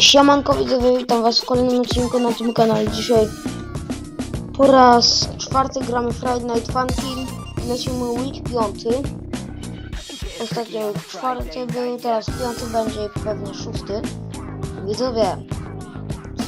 Siemanko widzowie, witam was w kolejnym odcinku na tym kanale. Dzisiaj po raz czwarty gramy Friday Night Funkin. Lecimy week piąty. Ostatnio czwarty był, teraz piąty będzie pewnie szósty. Widzowie,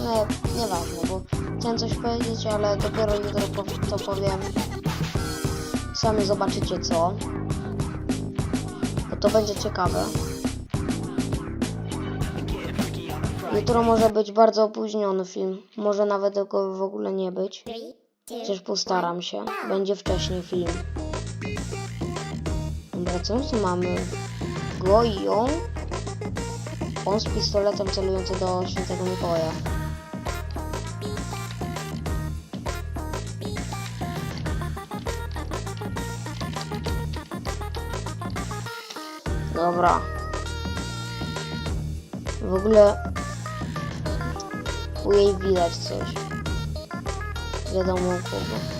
sumie nieważne, bo chciałem coś powiedzieć, ale dopiero jutro to powiem. Sami zobaczycie co. Bo to będzie ciekawe. Jutro może być bardzo opóźniony film. Może nawet go w ogóle nie być. Chociaż postaram się. Będzie wcześniej film. Dobra, co tu mamy? Go i ją. On z pistoletem celujący do świętego Mikołaja. Dobra. W ogóle Fui enviar, Sérgio. Já dá uma coisa.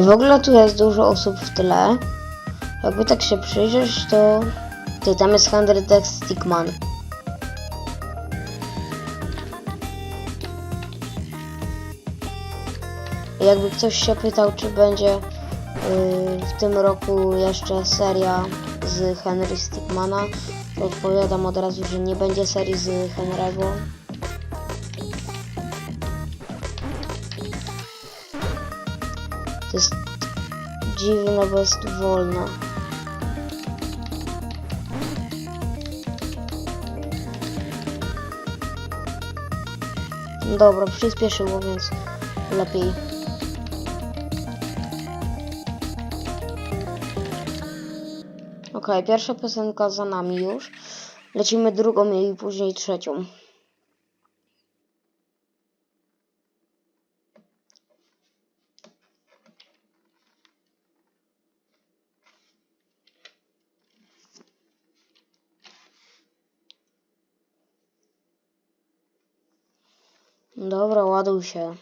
W ogóle tu jest dużo osób w tle. Jakby tak się przyjrzeć, to... Ty, tam jest Henry Dex Stickman. Jakby ktoś się pytał, czy będzie yy, w tym roku jeszcze seria z Henry Stickmana, to odpowiadam od razu, że nie będzie serii z Henry'ego. Dziwne, bo jest wolne. Dobra, przyspieszyło, więc lepiej. Okej, pierwsza piosenka za nami już. Lecimy drugą i później trzecią. Dobra, ładuj się.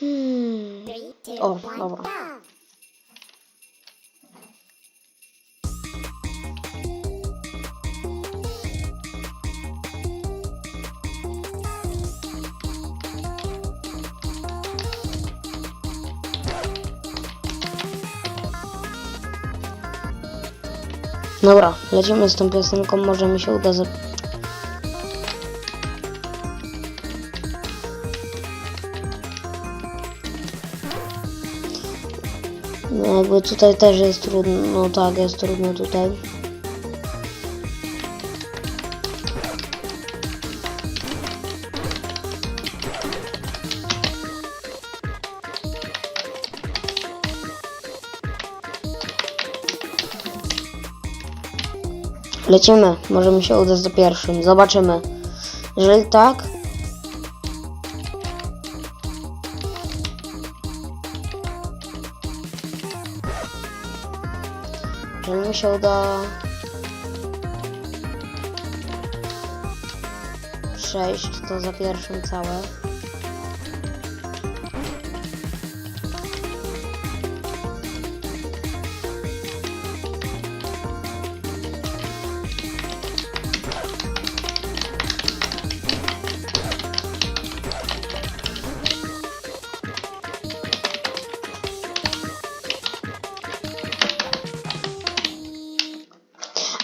Hmm. O, dobra. Lecimy z tą piosenką, może mi się uda za... No jakby tutaj też jest trudno, no tak, jest trudno tutaj. Lecimy, może mi się uda za pierwszym, zobaczymy. Jeżeli tak, jeżeli mi się uda przejść, to za pierwszym całe.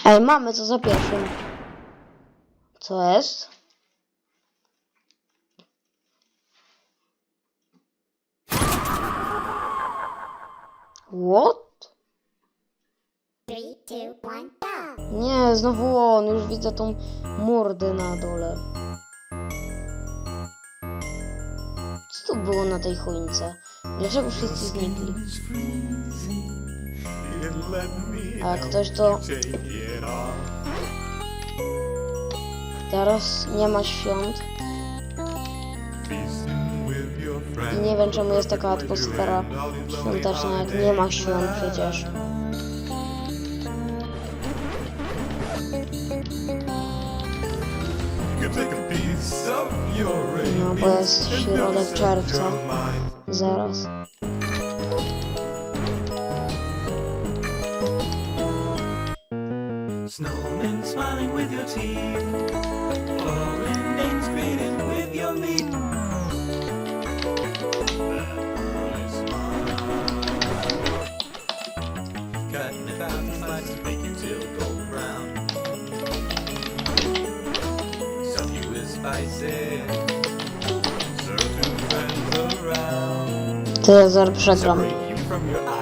Ej, mamy co za pierwszym. Co jest? What? Three, two, one, go! Nie, znowu on, już widzę tą mordę na dole. Co to było na tej choince? Dlaczego wszyscy znikli? A ktoś to teraz nie ma świąt i nie wiem czemu jest taka atmosfera świąteczna, jak nie ma świąt przecież. No bo jest środek czerwca. Zaraz. Snowmen smiling with your teeth. Names created with your meat. Cutting a thousand slices make you till golden brown. Stuff you with spices. Serve two friends around. To ja zaraz przegram. Separate you from your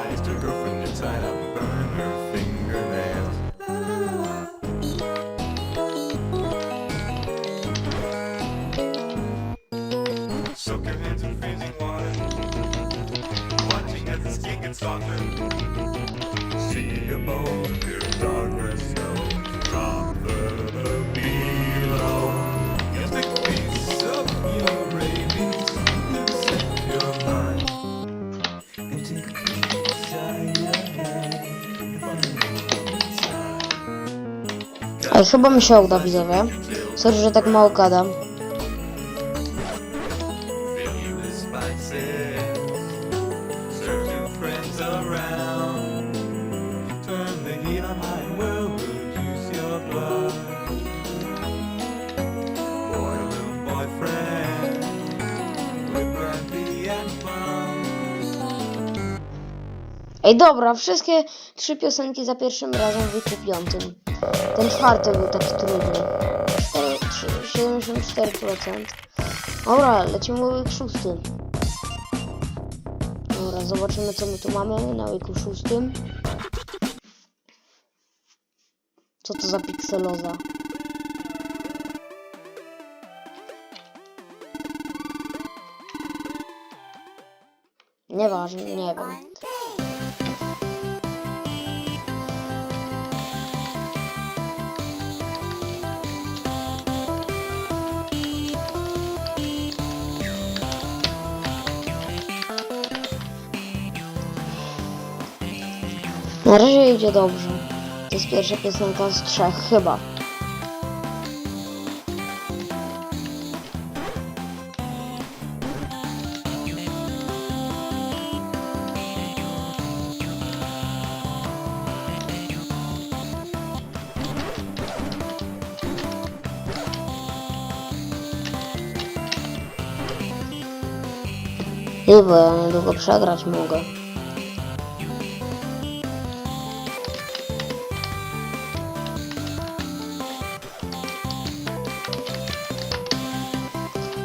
Ej, chyba mi się uda, widzowie. Sorry, że tak mało gadam. Ej, dobra, wszystkie trzy piosenki za pierwszym razem w weeku piątym. Ten czwarty był taki trudny. 4, 3, 74%. Dobra, lecimy na week szósty. Dobra, zobaczymy co my tu mamy na weeku szóstym. Co to za pikseloza? Nieważne, nie wiem. Na razie idzie dobrze. To jest pierwsza piosenka z trzech, chyba. Bo ja niedługo przegrać mogę.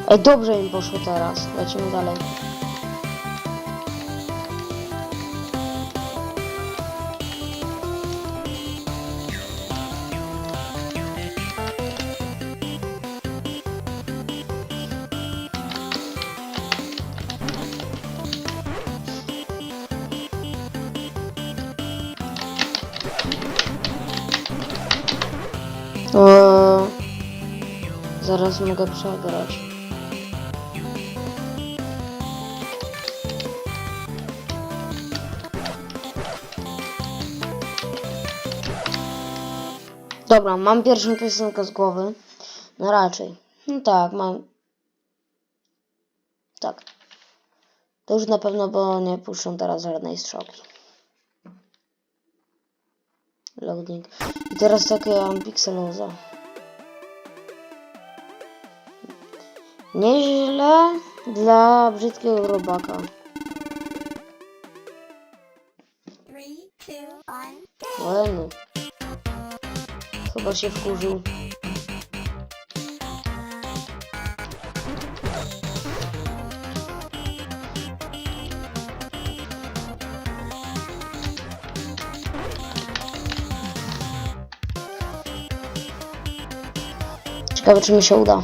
Ej, dobrze im poszło teraz. Lecimy dalej. O, zaraz mogę przegrać. Dobra, mam pierwszą piosenkę z głowy. No raczej. No tak, mam. Tak. To już na pewno, bo nie puszczą teraz żadnej strzałki. Loading. I teraz takie mam pixeloza. Nieźle dla brzydkiego robaka. Three, Chyba się wkurzył. Ciekawe, czy mi się uda.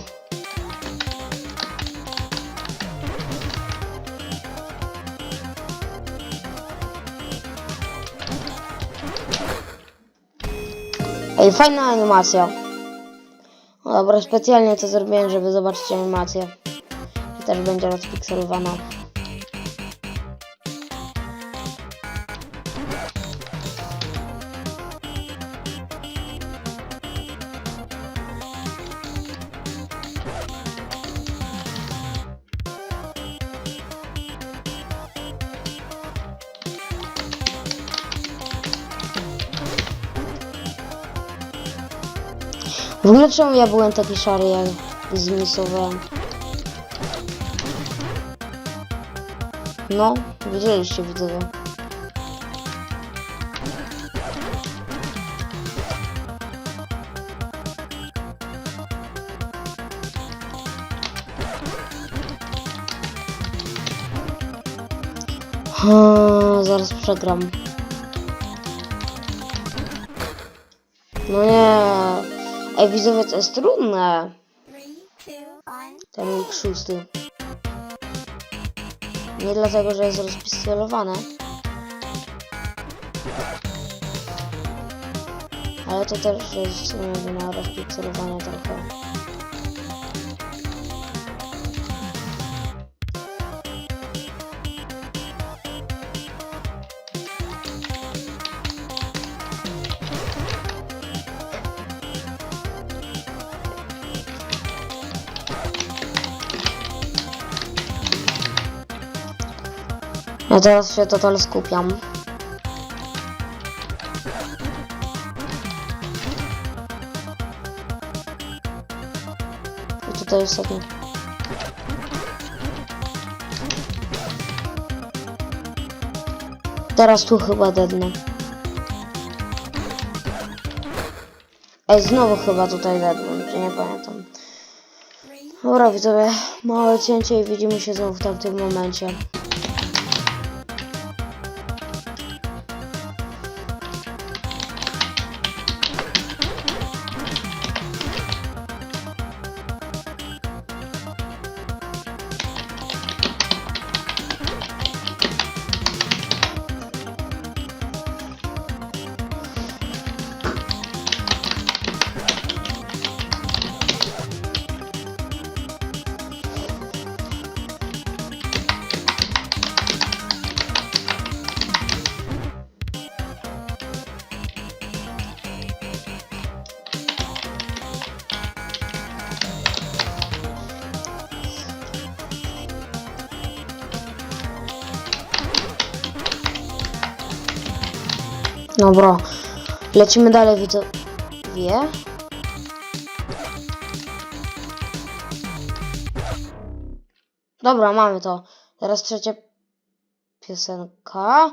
Ej, fajna animacja. Dobra, specjalnie to zrobiłem, żeby zobaczyć animację. I też będzie rozpikselowana. W ogóle czemu ja byłem taki szary, jak zmisowałem? No, widzieliście widzowie. Hmm, zaraz przegram. No nie. Ej, widzowie, to jest trudne. Ten week szósty. Nie dlatego, że jest rozpistolowane. Ale to też jest w sumie wina rozpikselowania trochę. Ja teraz się total skupiam. I tutaj jest taki. Teraz tu chyba dednę. Ej, znowu chyba tutaj dednę, czy nie pamiętam. Dobra widzowie, małe cięcie i widzimy się znowu w tamtym momencie. Dobra, lecimy dalej widzowie. Dobra, mamy to. Teraz trzecia piosenka.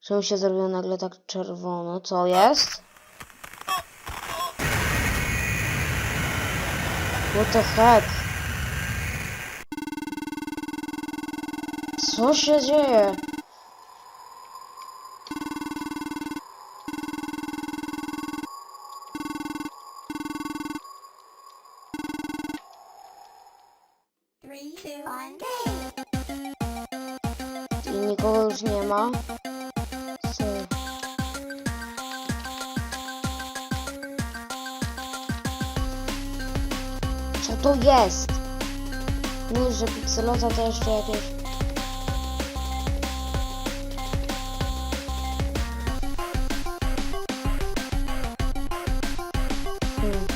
Czemu się zrobiło nagle tak czerwono? Co jest? What the heck? Co się dzieje? Mówisz, że pikselota to jeszcze jakieś... Hmm.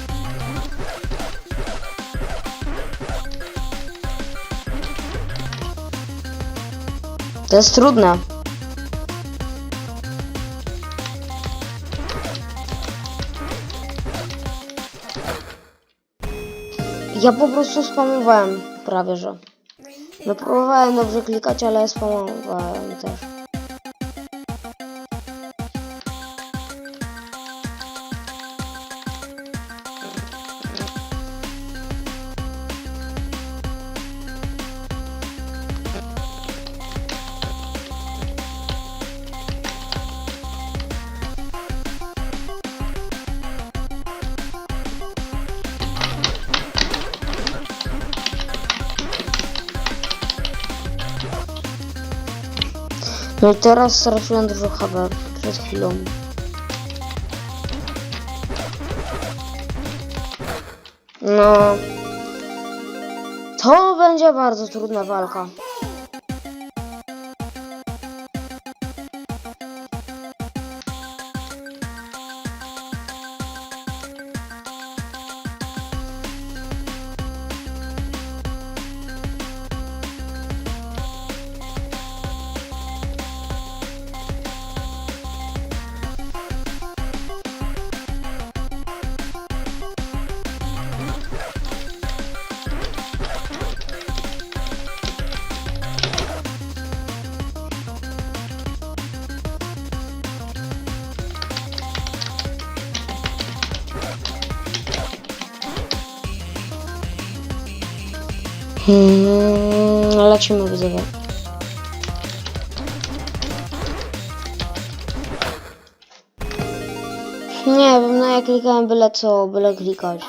To jest trudne. Ja po prostu spamowałem prawie, że. No próbowałem dobrze klikać, ale spamowałem też. No i teraz straciłem dużo HP przed chwilą. No. To będzie bardzo trudna walka. Hmm, lecimy widzowie. Nie wiem, no ja klikałem byle co, byle klikać.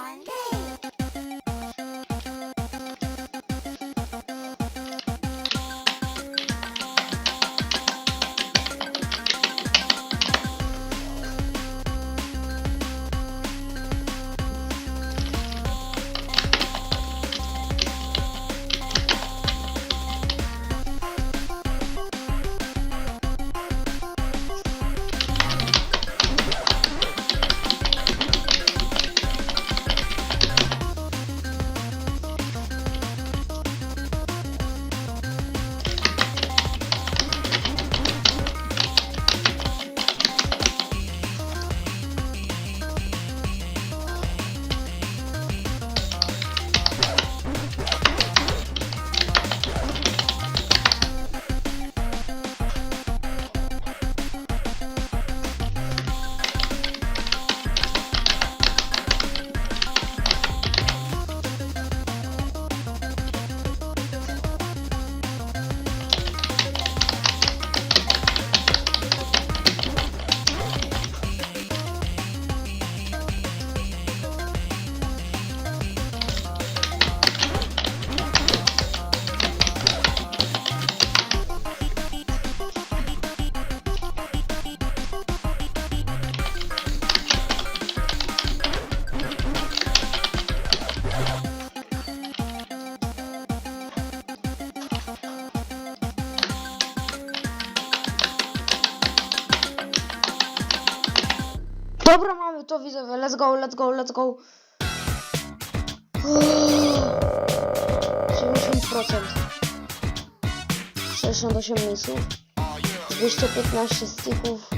Let's go, let's go, let's go. 90%. 68 misów. 215 sticków.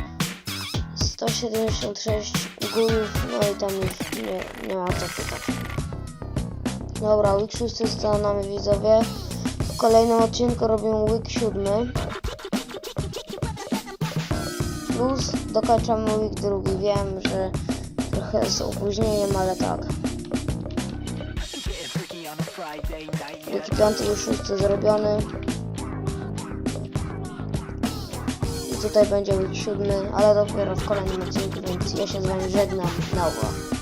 176 gulów. No i tam już nie, nie ma co pytać. Dobra, week 6 za nami widzowie. W kolejnym odcinku robimy week 7. Plus dokończamy week drugi. Wiem, że trochę z opóźnieniem, ale tak. Week piąty już szósty zrobiony. I tutaj będzie week siódmy, ale dopiero w kolejnym odcinku, więc ja się z wami żegnam. Na uwagę.